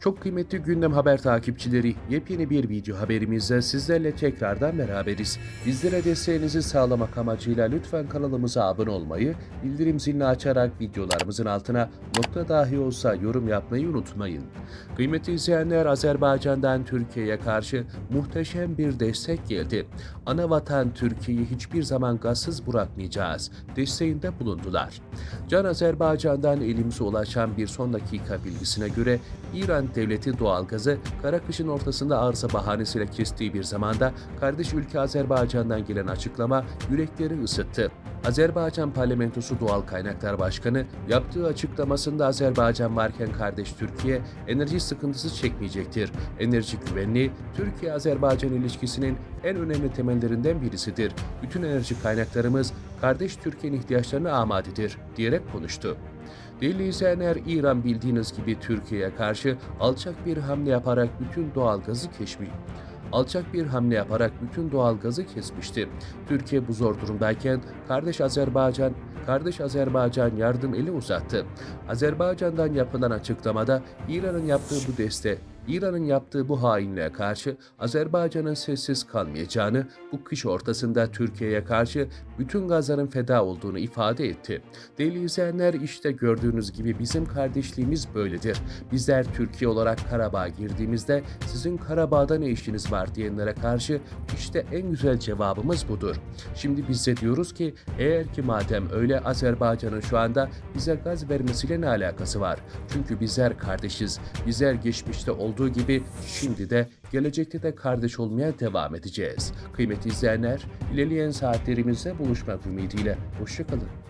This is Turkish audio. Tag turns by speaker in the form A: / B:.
A: Çok kıymetli gündem haber takipçileri, yepyeni bir video haberimizde sizlerle tekrardan beraberiz. Bizlere desteğinizi sağlamak amacıyla lütfen kanalımıza abone olmayı, bildirim zilini açarak videolarımızın altına nokta dahi olsa yorum yapmayı unutmayın. Kıymetli izleyenler Azerbaycan'dan Türkiye'ye karşı muhteşem bir destek geldi. Ana vatan Türkiye'yi hiçbir zaman gazsız bırakmayacağız desteğinde bulundular. Can Azerbaycan'dan elimize ulaşan bir son dakika bilgisine göre İran devleti doğalgazı kara kışın ortasında arıza bahanesiyle kestiği bir zamanda kardeş ülke Azerbaycan'dan gelen açıklama yürekleri ısıttı. Azerbaycan Parlamentosu Doğal Kaynaklar Başkanı yaptığı açıklamasında Azerbaycan varken kardeş Türkiye enerji sıkıntısı çekmeyecektir. Enerji güvenliği Türkiye-Azerbaycan ilişkisinin en önemli temellerinden birisidir. Bütün enerji kaynaklarımız kardeş Türkiye'nin ihtiyaçlarına amadedir diyerek konuştu. Değerli izleyenler, İran bildiğiniz gibi Türkiye'ye karşı alçak bir hamle yaparak bütün doğalgazı keşmiş alçak bir hamle yaparak bütün doğalgazı kesmişti. Türkiye bu zor durumdayken kardeş Azerbaycan kardeş Azerbaycan yardım eli uzattı. Azerbaycan'dan yapılan açıklamada İran'ın yaptığı bu deste İran'ın yaptığı bu hainliğe karşı Azerbaycan'ın sessiz kalmayacağını, bu kış ortasında Türkiye'ye karşı bütün gazların feda olduğunu ifade etti. Değerli izleyenler işte gördüğünüz gibi bizim kardeşliğimiz böyledir. Bizler Türkiye olarak Karabağ'a girdiğimizde sizin Karabağ'da ne işiniz var diyenlere karşı işte en güzel cevabımız budur. Şimdi biz de diyoruz ki eğer ki madem öyle Azerbaycan'ın şu anda bize gaz vermesiyle ne alakası var? Çünkü bizler kardeşiz. Bizler geçmişte olduğu gibi şimdi de gelecekte de kardeş olmaya devam edeceğiz. Kıymetli izleyenler, ilerleyen saatlerimizde buluşmak ümidiyle. Hoşçakalın.